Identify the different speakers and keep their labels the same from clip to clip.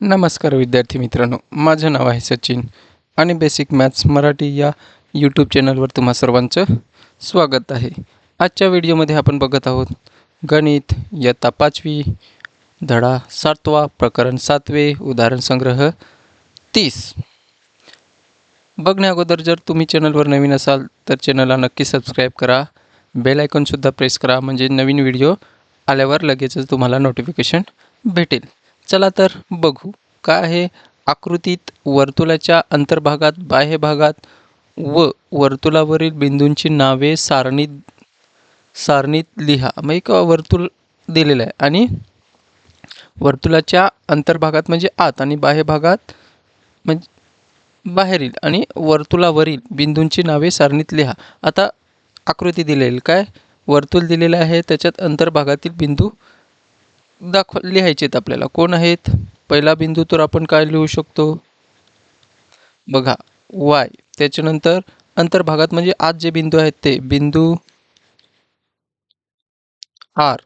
Speaker 1: नमस्कार विद्यार्थी मित्रांनो माझं नाव आहे सचिन आणि बेसिक मॅथ्स मराठी या यूट्यूब चॅनलवर तुम्हा सर्वांचं स्वागत आहे. आजच्या व्हिडिओमध्ये आपण बघत आहोत गणित इयत्ता पाचवी धडा सातवा प्रकरण सातवे उदाहरण संग्रह तीस. बघण्या अगोदर जर तुम्ही चॅनलवर नवीन असाल तर चॅनलला नक्की सबस्क्राईब करा. बेल आयकॉनसुद्धा प्रेस करा म्हणजे नवीन व्हिडिओ आल्यावर लगेचच तुम्हाला नोटिफिकेशन भेटेल. चला तर बघू काय आहे आकृतीत वर्तुळाच्या अंतर्भागात बाह्य भागात व वर्तुळावरील बिंदूंची नावे सारणीत सारणीत लिहा. मग एक वर्तुळ दिलेलं आहे आणि वर्तुळाच्या अंतर्भागात म्हणजे आत आणि बाह्य भागात म्हणजे बाहेरील आणि वर्तुळावरील बिंदूंची नावे सारणीत लिहा. आता आकृती दिलेली काय? वर्तुळ दिलेलं आहे त्याच्यात अंतर्भागातील बिंदू दाखव लिहायचे आहेत आपल्याला. कोण आहेत? पहिला बिंदू तर आपण काय लिहू शकतो? बघा वाय त्याच्यानंतर अंतर्भागात म्हणजे आत जे बिंदू आहेत ते. बिंदू आर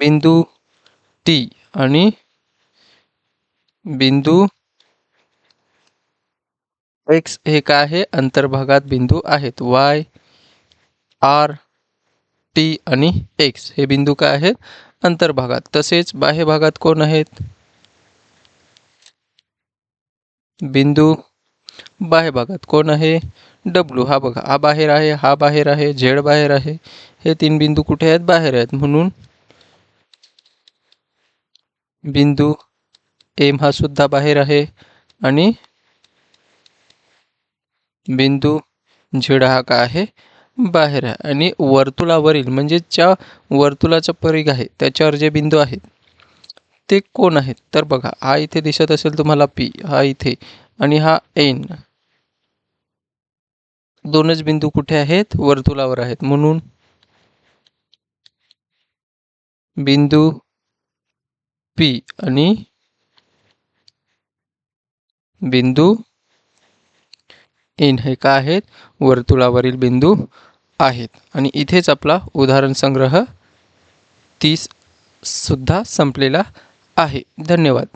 Speaker 1: बिंदू टी आणि बिंदू एक्स हे काय आहे? अंतर्भागात बिंदू आहेत. वाय आर टी आणि एक्स हे बिंदू काय आहेत? अंतर्भागात. तसेच बाह्य भागात कोण आहेत? बिंदू बाह्य भागात कोण आहे? डब्ल्यू हा बघा. हा बाहेर आहे हा बाहेर आहे झेड बाहेर आहे. हे तीन बिंदू कुठे आहेत? बाहेर आहेत. म्हणून बिंदू एम हा सुद्धा बाहेर आहे आणि बिंदू झेड हा काय आहे? बाहेर आहे. आणि वर्तुळावरील म्हणजे ज्या वर्तुळाचा परिघ आहे त्याच्यावर जे बिंदू आहेत ते कोण आहेत? तर बघा हा इथे दिसत असेल तुम्हाला पी हा इथे आणि हा एन दोनच बिंदू कुठे आहेत? वर्तुळावर आहेत. म्हणून बिंदू पी आणि बिंदू इन हे काय आहेत? वर्तुळावरील बिंदू आहेत. आणि इथेच आपला उदाहरण संग्रह तीस सुद्धा संपलेला आहे. धन्यवाद.